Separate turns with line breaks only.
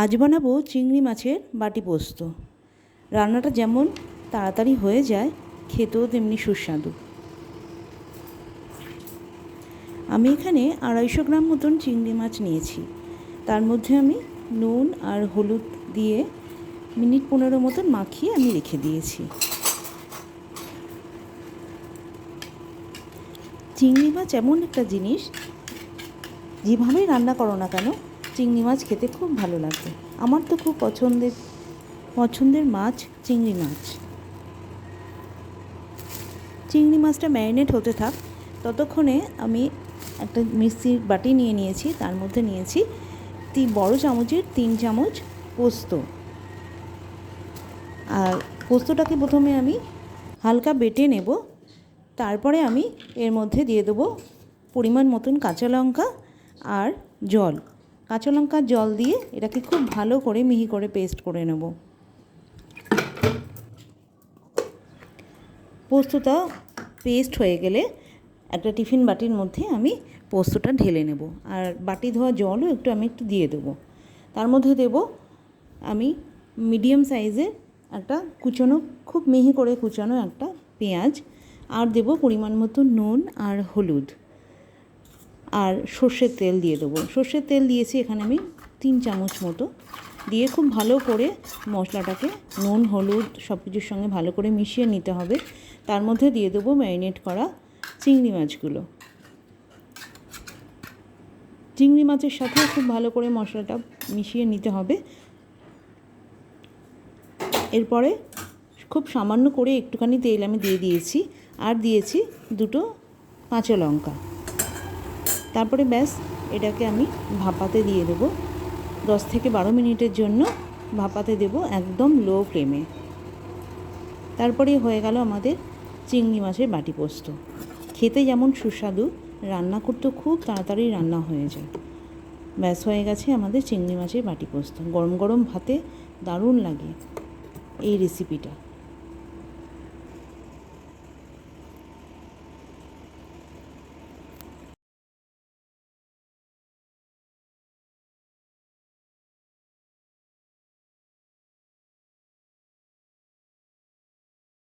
আজ বানাবো চিংড়ি মাছের বাটি পোস্ত। রান্নাটা যেমন তাড়াতাড়ি হয়ে যায়, খেতেও তেমনি সুস্বাদু। আমি এখানে আড়াইশো গ্রাম মতন চিংড়ি মাছ নিয়েছি। তার মধ্যে আমি নুন আর হলুদ দিয়ে মিনিট পনেরো মতন মাখিয়ে আমি রেখে দিয়েছি। চিংড়ি মাছ এমন একটা জিনিস, যেভাবেই রান্না করো না কেন চিংড়ি মাছ খেতে খুব ভালো লাগে। আমার তো খুব পছন্দের পছন্দের মাছ চিংড়ি মাছ। চিংড়ি মাছটা ম্যারিনেট হতে থাক। ততক্ষণে আমি একটা মিক্সির বাটি নিয়ে নিয়েছি, তার মধ্যে নিয়েছি তিন বড় চামচের তিন চামচ পোস্ত। আর পোস্তটাকে প্রথমে আমি হালকা বেটে নেব। তারপরে আমি এর মধ্যে দিয়ে দেবো পরিমাণ মতন কাঁচা লঙ্কা আর জল। কাঁচা লঙ্কার জল দিয়ে এটাকে খুব ভালো করে মিহি করে পেস্ট করে নেব। পোস্তটা পেস্ট হয়ে গেলে একটা টিফিন বাটির মধ্যে আমি পোস্তটা ঢেলে নেব। আর বাটি ধোয়া জলও একটু আমি একটু দিয়ে দেবো। তার মধ্যে দেব আমি মিডিয়াম সাইজের একটা কুচানো, খুব মিহি করে কুচানো একটা পেঁয়াজ। আর দেব পরিমাণ মতো নুন আর হলুদ। আর সর্ষের তেল দিয়ে দেবো। সর্ষের তেল দিয়েছি এখানে আমি তিন চামচ মতো। দিয়ে খুব ভালো করে মশলাটাকে নুন, হলুদ সব কিছুর সঙ্গে ভালো করে মিশিয়ে নিতে হবে। তার মধ্যে দিয়ে দেবো ম্যারিনেট করা চিংড়ি মাছগুলো। চিংড়ি মাছের সাথে খুব ভালো করে মশলাটা মিশিয়ে নিতে হবে। এরপরে খুব সামান্য করে একটুখানি তেল আমি দিয়ে দিয়েছি। আর দিয়েছি দুটো কাঁচা লঙ্কা। তারপরে ব্যাস, এটাকে আমি ভাপাতে দিয়ে দেবো। দশ থেকে বারো মিনিটের জন্য ভাপাতে দেব একদম লো ফ্লেমে তারপরে হয়ে গেল আমাদের চিংড়ি মাছের বাটি পোস্ত। খেতে যেমন সুস্বাদু, রান্না করতেও খুব তাড়াতাড়ি রান্না হয়ে যায়। ব্যাস, হয়ে গেছে আমাদের চিংড়ি মাছের বাটি পোস্ত। গরম গরম ভাতে দারুণ লাগে এই রেসিপিটা